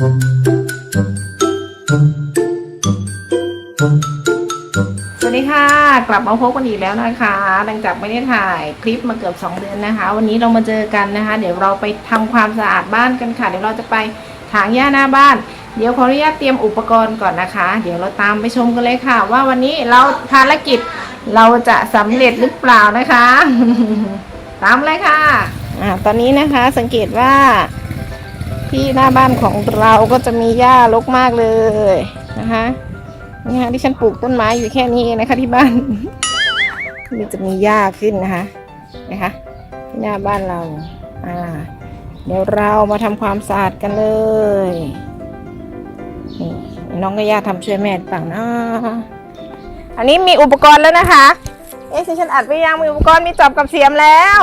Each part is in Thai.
สวัสดีค่ะ กลับมาพบกันอีกแล้วนะคะ หลังจากไม่ได้ถ่ายคลิปมาเกือบ 2 เดือนนะคะ วันนี้เรามาเจอกันนะคะ เดี๋ยวเราไปทำความสะอาดบ้านกันค่ะ เดี๋ยวเราจะไปถางหญ้าหน้าบ้าน เดี๋ยวขออนุญาตเตรียมอุปกรณ์ก่อนนะคะ เดี๋ยวเราตามไปชมกันเลยค่ะ ว่าวันนี้เราภารกิจเราจะสำเร็จหรือเปล่านะคะ ตามเลยค่ะอ่าตอนนี้นะคะสังเกตว่า ที่หน้าบ้านของเราก็จะมีหญ้ารกมากเลยนะคะนี่ฮะที่ฉันปลูกต้นไม้อยู่แค่นี้เองนะคะที่บ้านมันจะมีหญ้าขึ้นนะคะนะคะที่หน้าบ้านเราอ่าเดี๋ยวเรามาทำความสะอาดกันเลยนี่น้องก็ย่าทำช่วยแม่หรือเปล่านะอันนี้มีอุปกรณ์แล้วนะคะเอ๊ะที่ฉันอัดไปยังมีอุปกรณ์มีจอบกับเสียมแล้ว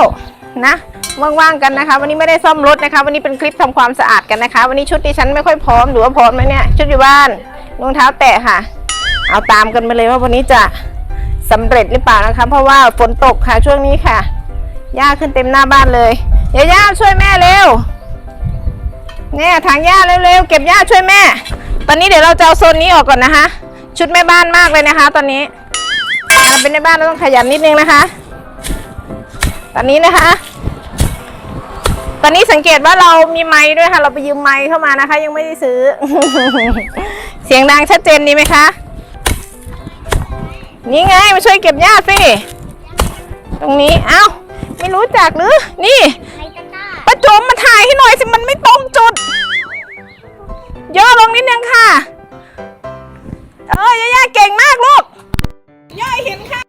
นะ ว่างๆกันนะคะ วันนี้ไม่ได้ซ่อมรถนะคะ วันนี้เป็นคลิปทำความสะอาดกันนะคะ วันนี้ชุดดิฉันไม่ค่อยพร้อมหรือว่าพร้อมไหมเนี่ยชุดอยู่บ้านรองเท้าแตะค่ะ เอาตามกันไปเลยว่าวันนี้จะสำเร็จหรือเปล่านะคะ เพราะว่าฝนตกค่ะช่วงนี้ค่ะหญ้าขึ้นเต็มหน้าบ้านเลยเดี๋ยวย่าช่วยแม่เร็วเนี่ยทางหญ้าเร็วๆเก็บหญ้าช่วยแม่ ตอนนี้เดี๋ยวเราจะเอาโซนนี้ออกก่อนนะคะ ชุดแม่บ้านมากเลยนะคะ ตอนนี้เราเป็นในบ้านเราต้องขยันนิดนึงนะคะ ตอนนี้นะคะ อนนี้สังเกตว่าเรามีไม้ด้วยค่ะ เราไปยืมไม้เข้ามานะคะ ยังไม่ได้ซื้อ เสียงดังชัดเจนดีไหมคะ นี่ไงมาช่วยเก็บหญ้าสิ ตรงนี้ เอ้า ไม่รู้จักหรือ นี่ประจมมาถ่ายให้หน่อยสิ มันไม่ตรงจุด ย่อลงนิดนึงค่ะ เออย่าเก่งมากลูก ย่าเห็นค่ะ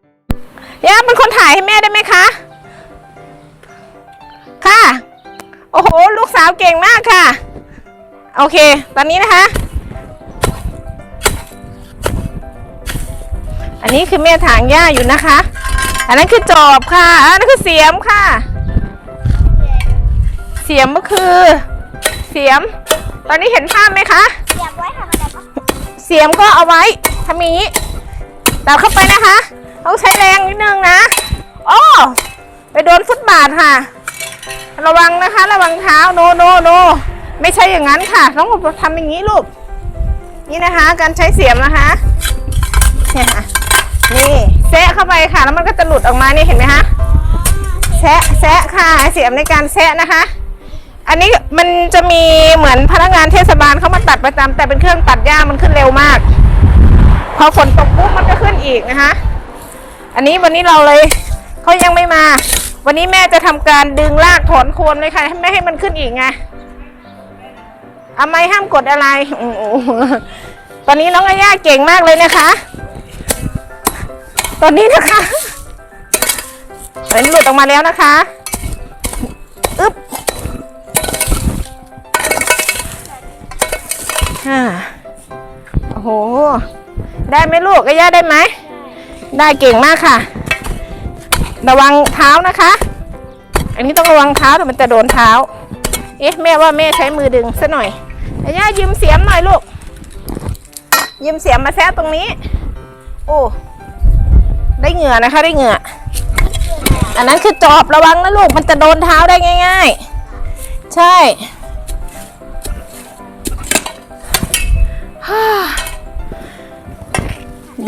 ย่าเป็นคนถ่ายให้แม่ได้ไหมคะ สาวเก่งมากค่ะ โอเค ตอนนี้นะคะ อันนี้คือแม่ถางหญ้าอยู่นะคะ อันนั้นคือจอบค่ะ อันนั้นคือเสียมค่ะ เสียมก็คือ เสียม ตอนนี้เห็นภาพไหมคะ เสียบไว้ทำอะไรปะเสียมก็เอาไว้ทำอย่างนี้ตัดเข้าไปนะคะ ต้องใช้แรงนิดนึงนะ โอ้ ไปโดนฟุตบาทค่ะ ระวังนะคะ ระวังเท้าโนโนโนไม่ใช่อย่างนั้นค่ะ ต้องทำอย่างนี้ลูกนี่นะคะ การใช้เสียมนะคะเนี่ยค่ะนี่แซะเข้าไปค่ะ แล้วมันก็จะหลุดออกมานี่เห็นไหมคะแซะแซะค่ะเสียมในการแซะนะคะ อันนี้มันจะมีเหมือนพนักงานเทศบาลเขามาตัดประจำแต่เป็นเครื่องตัดหญ้ามันขึ้นเร็วมาก พอฝนตกปุ๊บมันก็ขึ้นอีกนะคะ อันนี้วันนี้เราเลยเขายังไม่มา วันนี้แม่จะทำการดึงรากถอนโคนเลยค่ะ ไม่ให้มันขึ้นอีกไงเอาไม่ห้ามกดอะไรโอ้ตอนนี้น้องอาย่าเก่งมากเลยนะคะ ตอนนี้นะคะตอนนี้หลุดออกมาแล้วนะคะอึ๊บอ่าโอ้โห ได้ไหมลูกอาย่าได้ไหม ได้เก่งมากค่ะ ระวังเท้านะคะ อันนี้ต้องระวังเท้าแต่มันจะโดนเท้า เอ๊ะแม่ว่าแม่ใช้มือดึงซะหน่อยอาย่ายืมเสียมหน่อยลูก ยืมเสียมมาแซะตรงนี้ โอ้ได้เหงื่อนะคะ ได้เหงื่อ อันนั้นคือจอบระวังนะลูกมันจะโดนเท้าได้ง่าย ๆ ใช่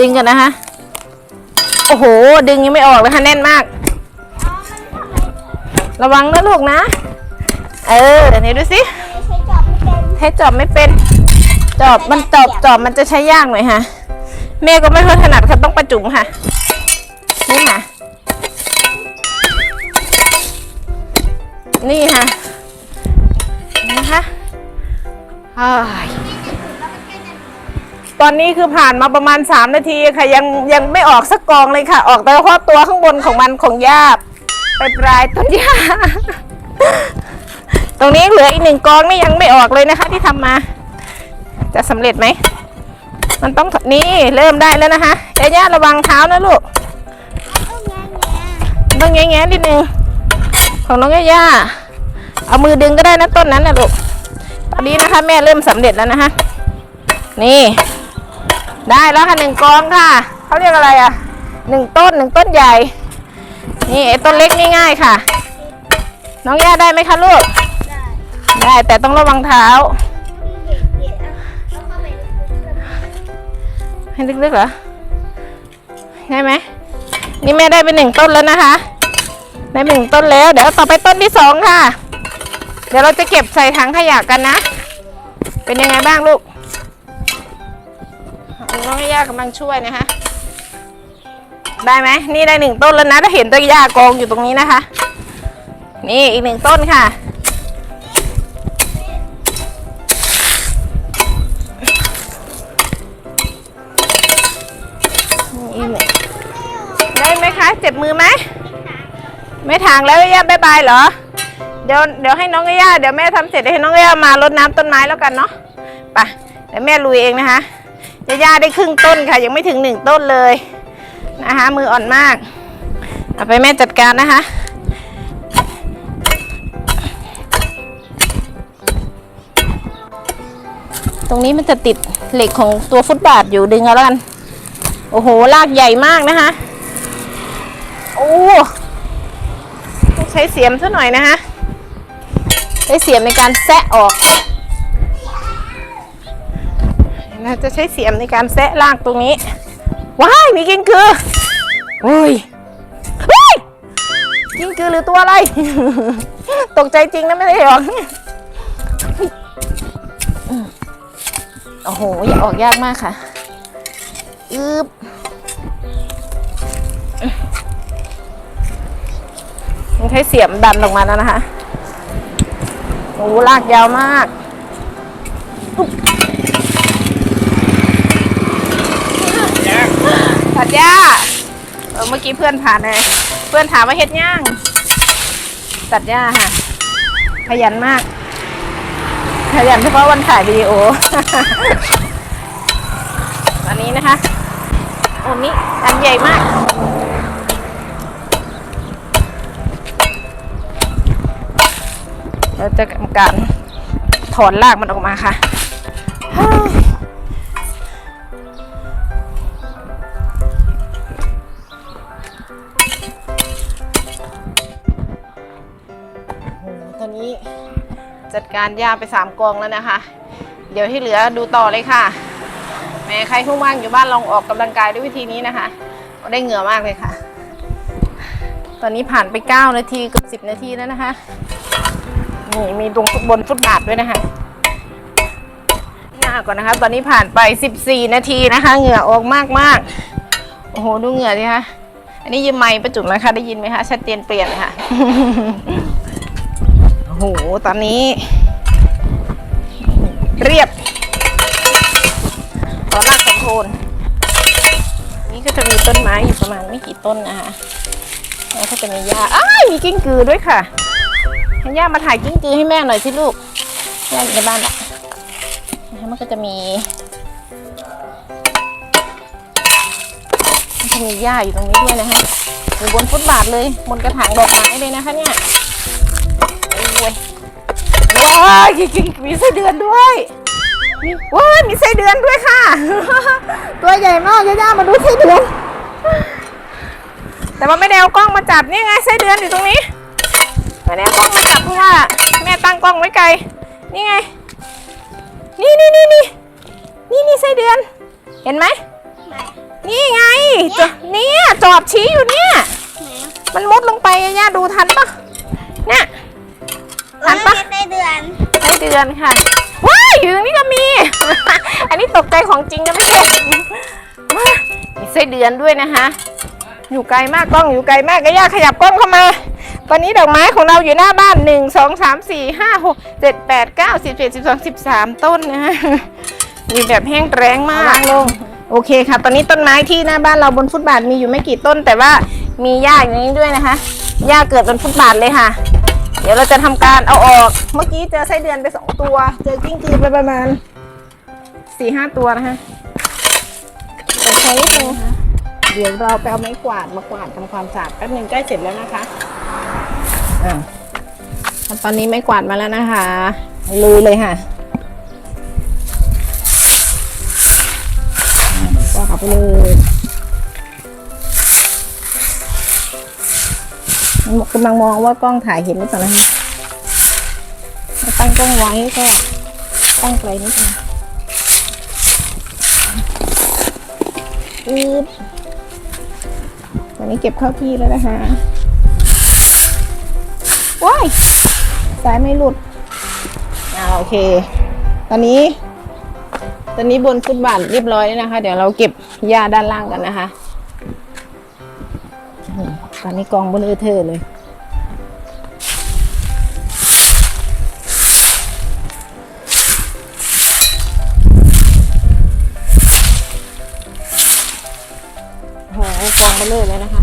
ดึงกันนะคะ โอ้โห ดึงยังไม่ออกเลยค่ะแน่นมาก ระวังนะลูกนะ เออไหนดูสิใช้จอบไม่เป็นใช้จอบไม่เป็นจอบมันจอบจอบมันจะใช้ยากหน่อยค่ะแม่ก็ไม่ค่อยถนัดค่ะต้องประจุค่ะ นี่ค่ะ นี่ค่ะนี่นะคะอ้าย ตอนนี้คือผ่านมาประมาณ 3 นาทีค่ะ ยังยังไม่ออกสักกองเลยค่ะ ออกแต่เฉพาะตัวข้างบนของมันของหญ้าไปปลายต้นหญ้าตรงนี้เหลืออีกหนึ่งกองนี่ยังไม่ออกเลยนะคะ ที่ทำมา จะสำเร็จไหมมันต้องนี่เริ่มได้แล้วนะคะแต่ย่าระวังเท้านะลูกต้องแง่แง่ต้องแง้นิดนึงของน้องย่าเอามือดึงก็ได้นะต้นนั้นนะลูกตอนนี้นะคะ แม่เริ่มสำเร็จแล้วนะคะนี่ ได้แล้วค่ะหนึ่งกองค่ะเขาเรียกอะไรอะหนึ่งต้นหนึ่งต้นใหญ่ นี่ไอ้ต้นเล็กนี่ง่ายค่ะ น้องแย่ได้ไหมคะลูก ได้แต่ต้องระวังเท้า ให้ลึกๆเหรอได้ไหมนี่แม่ได้ไปหนึ่งต้นแล้วนะคะ ได้หนึ่งต้นแล้ว เดี๋ยวต่อไปต้นที่สองค่ะ เดี๋ยวเราจะเก็บใส่ถังขยะกันนะ เป็นยังไงบ้างลูก น้องย่ากำลังช่วยนะคะ ได้ไหมนี่ได้หนึ่งต้นแล้วนะถ้าเห็นต้นหญ้ากองอยู่ตรงนี้นะคะ นี่อีกหนึ่งต้นค่ะ ได้ไหมคะ เจ็บมือไหม ไม่ถางแล้วย่าบายบายเหรอ เดี๋ยวเดี๋ยวให้น้องย่าเดี๋ยวแม่ทำเสร็จเดี๋ยวให้น้องย่ามารดน้ำต้นไม้แล้วกันเนาะ ไป เดี๋ยวแม่ลุยเองนะคะ ย่าได้ครึ่งต้นค่ะ ยังไม่ถึงหนึ่งต้นเลยนะคะ มืออ่อนมากเอาไปแม่จัดการนะคะตรงนี้มันจะติดเหล็กของตัวฟุตบาทอยู่ดึงเอาแล้วกัน โอ้โห ลากใหญ่มากนะคะ โอ้ต้องใช้เสียมซะหน่อยนะคะ ใช้เสียมในการแซะออก เราจะใช้เสียมในการแซะลากตรงนี้ ว้ายมีกิ้งคือโอ้ยเฮ้ยกิ้งคือหรือตัวอะไร ตกใจจริงนะไม่ได้หรอกโอ้โหอย่าออกยากมากค่ะอึบมันใช้เสียมดันออกมาแล้วนะคะโอ้ลากยาวมาก ตัดหญ้าเออเมื่อกี้เพื่อนผ่านเลย เพื่อนถามว่าเฮ็ดย่าง ตัดหญ้าค่ะ ขยันมาก ขยันเฉพาะวันถ่ายวิดีโอ อันนี้นะคะโอ้นี่อันใหญ่มากเราจะทำการถอนรากมันออกมาค่ะ การหญ้าไปสามกองแล้วนะคะ เดี๋ยวที่เหลือดูต่อเลยค่ะแม้ใครที่ว่างอยู่บ้านลองออกกำลังกายด้วยวิธีนี้นะคะ ได้เหงื่อมากเลยค่ะ ตอนนี้ผ่านไป 9 นาทีเกือบ10 นาทีแล้วนะคะนี่มีตรงบนฟุตบาทด้วยนะคะหน้าก่อนนะคะ ตอนนี้ผ่านไป 14 นาทีนะคะ เหงื่อออกมากมากโอ้โหดูเหงื่อดิคะอันนี้ยืมไม้ประจุไหมคะได้ยินไหมคะชัดเจนเปลี่ยนค่ะโอ้โหตอนนี้ เรียบขอลากขอโทนนี่ก็จะมีต้นไม้อยู่ประมาณไม่กี่ต้นนะคะแล้วก็จะมีหญ้าอ้ายมีกิ้งกือด้วยค่ะให้ย่ามาถ่ายกิ้งกือให้แม่หน่อยสิลูกย่าอยู่ในบ้านละนะคะมันก็จะมีมันจะมีหญ้าอยู่ตรงนี้ด้วยนะคะอยู่บนฟุตบาทเลยบนกระถางดอกไม้เลยนะคะเนี่ยโอ้ย ยกิ้งๆมีไส้เดือนด้วยมีว้ายมีไส้เดือนด้วยค่ะ ตัวใหญ่มากย่าๆมาดูไส้เดือน แต่ว่าไม่ได้เอากล้องมาจับนี่ไงไส้เดือนอยู่ตรงนี้ไม่ได้เอากล้องมาจับเพราะว่าแม่ตั้งกล้องไว้ไกล นี่ไง นี่นี่นี่นี่นี่นี่ไส้เดือน เห็นไหม นี่ไงจเนี่ยจอบชี้อยู่เนี่ย มันมุดลงไปอะย่าดูทันปะเนี่ยทันปะในเดือนไส้เดือนค่ะ ว้ายอยู่ตรงนี้ก็มี อันนี้ตกใจของจริงนะไม่ใช่ว้ายมีไส้เดือนด้วยนะคะ อยู่ไกลมากกล้องอยู่ไกลมากก็ย่าขยับกล้องเข้ามา ตอนนี้ดอกไม้ของเราอยู่หน้าบ้าน 1 2 3 4 5 6 7 8 9 10 11 12 13 ต้นนะฮะมีแบบแห้งแรงมากลงโอเคค่ะ ตอนนี้ต้นไม้ที่หน้าบ้านเราบนฟุตบาทมีอยู่ไม่กี่ต้น แต่ว่ามีหญ้าอยู่นี้ด้วยนะคะหญ้าเกิดบนฟุตบาทเลยค่ะ เดี๋ยวเราจะทำการเอาออก เมื่อกี้เจอไส้เดือนไปสองตัว เจอกิ้งกือไปประมาณสี่ห้าตัวนะคะแต่ใช้นิดนึงนะเดี๋ยวเราไปเอาไม้กวาดมากวาดทำความสะอาดแป๊บนึงใกล้เสร็จแล้วนะคะอ่าตอนนี้ไม้กวาดมาแล้วนะคะลุยเลยค่ะกวาดไปเลย กำลังมองว่ากล้องถ่ายเห็นหรือเปล่านะคะถ้ตั้งกล้องไว้ก็ตั้งไกลนิดนึงอืบตอนนี้เก็บเข้าที่แล้วนะคะว้ายสายไม่หลุดอ่าโอเค ตอนนี้ ตอนนี้บนฟุตบาทเรียบร้อยแล้วนะคะ เดี๋ยวเราเก็บหญ้าด้านล่างกันนะคะ ตอนนี้กองบนเออเธอเลย อ้โหกองมาเลยเลยนะคะ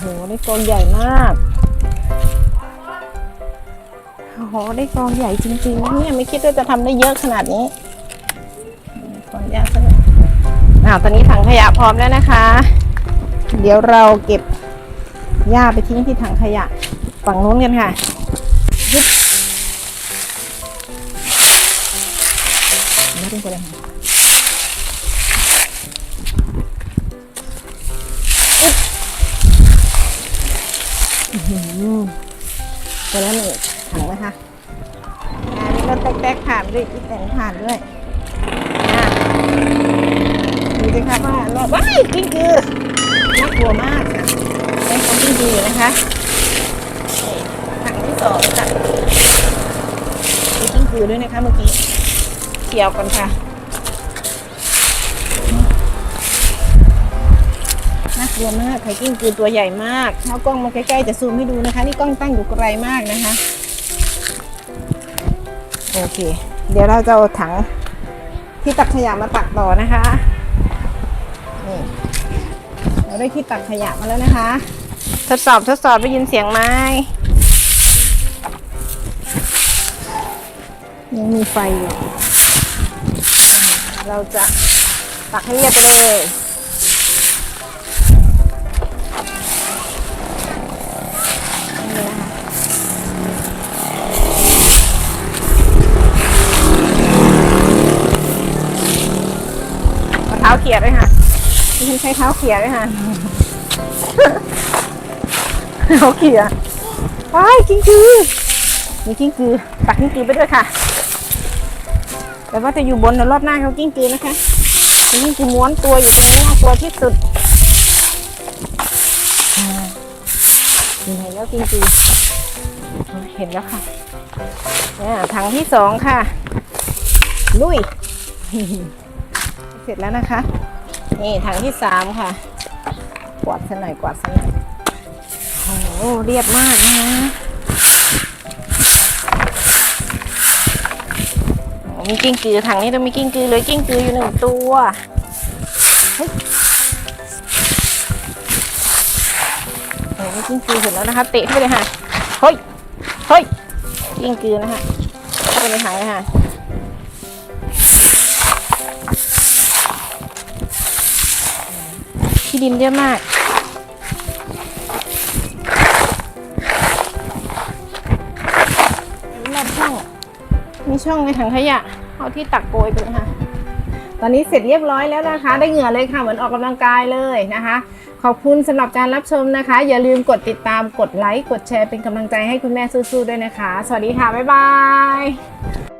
โอ้โห ได้กองใหญ่มาก โอ้โห ได้กองใหญ่จริงๆนะเนี่ย ไม่คิดว่าจะทำได้เยอะขนาดนี้ขออนุญาตสักหน่อยอ้าวตอนนี้ถังขยะพร้อมแล้วนะคะ เดี๋ยวเราเก็บหญ้าไปทิ้งที่ถังขยะฝั่งนู้นกันค่ะ ไม่ต้องไปเลยค่ะอึ๊บอื้อหือไปแล้วหนึ่งถังนะคะอันนี้รถแตกๆผ่านด้วยอีแตนผ่านด้วยดูสิคะว่ารอบว้ายกิ้งกือน่ากลัวมากค่ะได้ความที่ดีนะคะถังที่สองค่ะมีกิ้งกือด้วยนะคะเมื่อกี้ ขียวกันค่ะน่ากลัวมากไข่กิ้งกือตัวใหญ่มากถ้ากล้องมาใกล้ๆจะซูมให้ดูนะคะ นี่กล้องตั้งอยู่ไกลมากนะคะ โอเค เดี๋ยวเราจะเอาถังที่ตักขยะมาตักต่อนะคะนี่เราได้ที่ตักขยะมาแล้วนะคะ ทดสอบทดสอบได้ยินเสียงไหมยังมีไฟอยู่ เราจะตักให้เรียบไปเลยเอาเท้าเขี่ยด้วยค่ะฉันใช้เท้าเขี่ยด้วยค่ะเขาเขี่ยว้ายกิ้งกือมีกิ้งกือตักกิ้งกือไปด้วยค่ะ แต่ว่าจะอยู่บนนรอบหน้าเขากิ้งกือนะคะกิ้งกือม้วนตัวอยู่ตรงนี้น่ากลัวที่สุดเห็นแล้วกิ้งกือเห็นแล้วค่ะเนี่ยถังที่สองค่ะ ลุย เสร็จแล้วนะคะ นี่ถังที่สามค่ะ กวาดซะหน่อยกวาดซะหน่อยโอ้โหเรียบมากนะคะ มีกิ้งกือถังนี้ต้องมีกิ้งกือเลยกิ้งกืออยู่หนึ่งตัวเฮ้ยมีกิ้งกือเสร็จแล้วนะคะเตะเข้าไปเลยค่ะเฮ้ยเฮ้ยกิ้งกือนะคะเข้าไปในถังเลยค่ะที่ดินเยอะมากรอบช่องมีช่องในถังขยะ เอาที่ตักโกยไปเลยค่ะ ตอนนี้เสร็จเรียบร้อยแล้วนะคะ ได้เหงื่อเลยค่ะเหมือนออกกำลังกายเลยนะคะ ขอบคุณสำหรับการรับชมนะคะ อย่าลืมกดติดตามกดไลค์กดแชร์เป็นกำลังใจให้คุณแม่สู้ๆด้วยนะคะ สวัสดีค่ะบ๊ายบาย